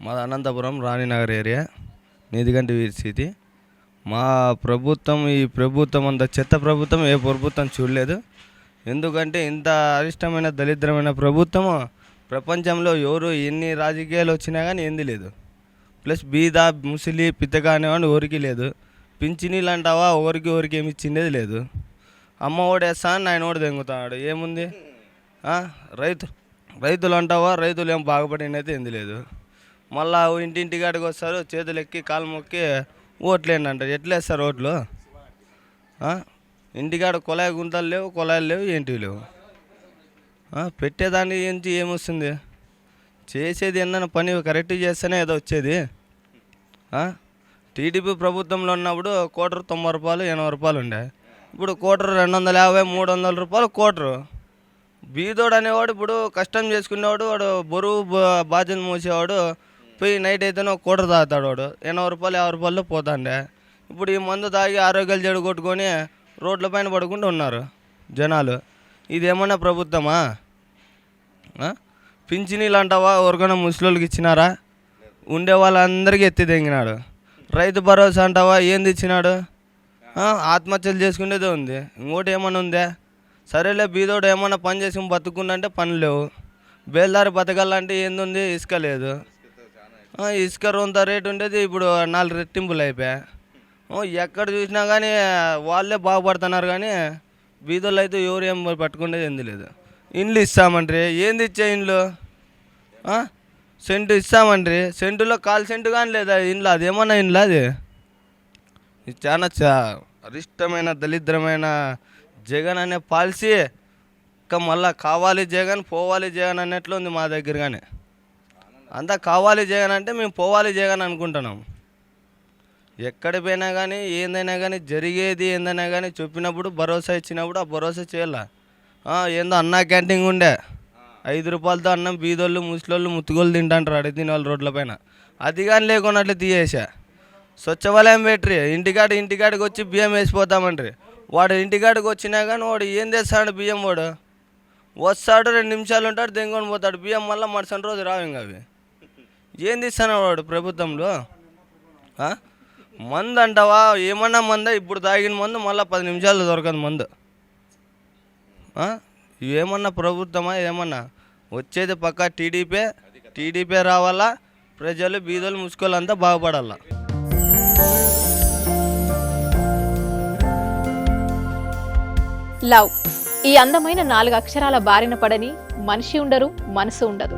మాది అనంతపురం రాణినగర్ ఏరియా నీదిగంటి వీరి మా ప్రభుత్వం ఈ ప్రభుత్వం అంత చెత్త ప్రభుత్వం ఏ ప్రభుత్వం చూడలేదు. ఎందుకంటే ఇంత అరిష్టమైన దరిద్రమైన ప్రభుత్వం ప్రపంచంలో ఎవరు ఎన్ని రాజకీయాలు వచ్చినా కానీ ఏంది లేదు. ప్లస్ బీద ముసలి పిత్తగా అనేవాడు ఎవరికి లేదు. పింఛనీలు అంటావా ఎవరికి ఎవరికి ఏమి ఇచ్చిండేది లేదు. అమ్మ ఓడేస్తా అని ఆయన ఓడి దెంగుతాడు ఏముంది? రైతు రైతులు అంటావా రైతులు ఏం బాగుపడినైతే ఏంది లేదు. మళ్ళా ఇంటింటి కాడికి వస్తారు చేతులు ఎక్కి కాలు మొక్కి ఓట్లేండి అంటారు ఎట్లేస్తారు ఓట్లు? ఇంటికాడ కొలాయి గుంతలు లేవు కొలాయిలు లేవు ఏంటివి లేవు? పెట్టేదానికి పెట్టేదాని ఏమొస్తుంది? చేసేది ఏందన్న పని కరెక్ట్ చేస్తేనే ఏదో వచ్చేది. టీడీపీ ప్రభుత్వంలో ఉన్నప్పుడు కోటరు తొంభై రూపాయలు ఎనభై రూపాయలు ఉండే. ఇప్పుడు కోటరు రెండు వందల యాభై మూడు వందల రూపాయలు కోటరు. బీదోడు అనేవాడు ఇప్పుడు కష్టం చేసుకునేవాడు వాడు బరువు బా- బాధ్యత మోసేవాడు పోయి నైట్ అయితేనే ఒక కోటరు తాగుతాడు వాడు. ఎనభై రూపాయలు యాభై రూపాయలు పోతాండే. ఇప్పుడు ఈ మందు తాగి ఆరోగ్యాలు చెడు కొట్టుకొని రోడ్ల పైన పడుకుంటూ ఉన్నారు జనాలు. ఇదేమన్నా ప్రభుత్వమా? పింఛనీలు అంటావా ఎవరికైనా ముసలికి ఇచ్చినారా? ఉండే వాళ్ళందరికీ ఎత్తి తెంగినాడు. రైతు భరోసా అంటావా? ఏంది ఇచ్చినాడు ఆత్మహత్యలు చేసుకునేదే ఉంది. ఇంకోటి ఏమన్నా ఉందే? సరేలే బీదోడు ఏమన్నా పని చేసుకుని బతుకుండంటే పని లేవు. బేల్దారి బతకాలంటే ఏంది ఇసుక లేదు. ఇసుక రొంత రేటు ఉండేది ఇప్పుడు నాలుగు రెట్టింపులు అయిపోయా. ఎక్కడ చూసినా కానీ వాళ్ళే బాగుపడుతున్నారు కానీ బీదోళ్ళు అయితే ఎవరు ఏం పట్టుకునేది ఏంది లేదు. ఇండ్లు ఇస్తామండ్రి. ఏంది ఇచ్చే ఇండ్లు? సెంటు ఇస్తామండ్రి. సెంటులో కాల్ సెంటు కానీ లేదా ఇండ్లు? అదేమన్నా ఇండ్లు అది? చాలా చా అరిష్టమైన దరిద్రమైన జగన్ అనే పాలసీ. ఇంకా మళ్ళా కావాలి జగన్ పోవాలి జగన్ అన్నట్లు ఉంది మా దగ్గర కానీ అంతా కావాలి జగన్ అంటే మేము పోవాలి జగన్ అనుకుంటున్నాం. ఎక్కడ పోయినా కానీ ఏందైనా కానీ జరిగేది ఏందైనా కానీ చెప్పినప్పుడు భరోసా ఇచ్చినప్పుడు ఆ భరోసా చేయాల. ఏందో అన్నా క్యాంటీన్ ఉండే. ఐదు రూపాయలతో అన్నం బీదోళ్ళు ముసలోళ్ళు ముత్తుగోళ్ళు తింటాంటారు అడిగి తినే వాళ్ళు రోడ్ల పైన. అది కానీ లేకున్నట్లు తీయేసా స్వచ్ఛ వలయం పెట్టి ఇంటికాడ ఇంటికాడికి వచ్చి బియ్యం వేసిపోతామంటారు వాడు ఇంటికాడికి వచ్చినా కానీ వాడు ఏం తెస్తాడు బియ్యం వాడు? వస్తాడు రెండు నిమిషాలు ఉంటాడు దెంగొని పోతాడు. బియ్యం మళ్ళీ మరుసటి రోజు రావు ఇంకా అవి. ఏం తీస్తాడు వాడు ప్రభుత్వంలో? మందు అంటావా ఏమన్నా మందా? ఇప్పుడు తాగిన మందు మళ్ళీ పది నిమిషాలు దొరకదు మందు. ఏమన్నా ప్రభుత్వమా? ఏమన్నా? వచ్చేది పక్కా టీడీపీ టీడీపీ రావాలా? ప్రజలు బీదలు ముసుకోళ్ళంతా బాగుపడాలా? లవ్. ఈ అందమైన నాలుగు అక్షరాల బారిన పడని మనిషి ఉండరు మనసు ఉండదు.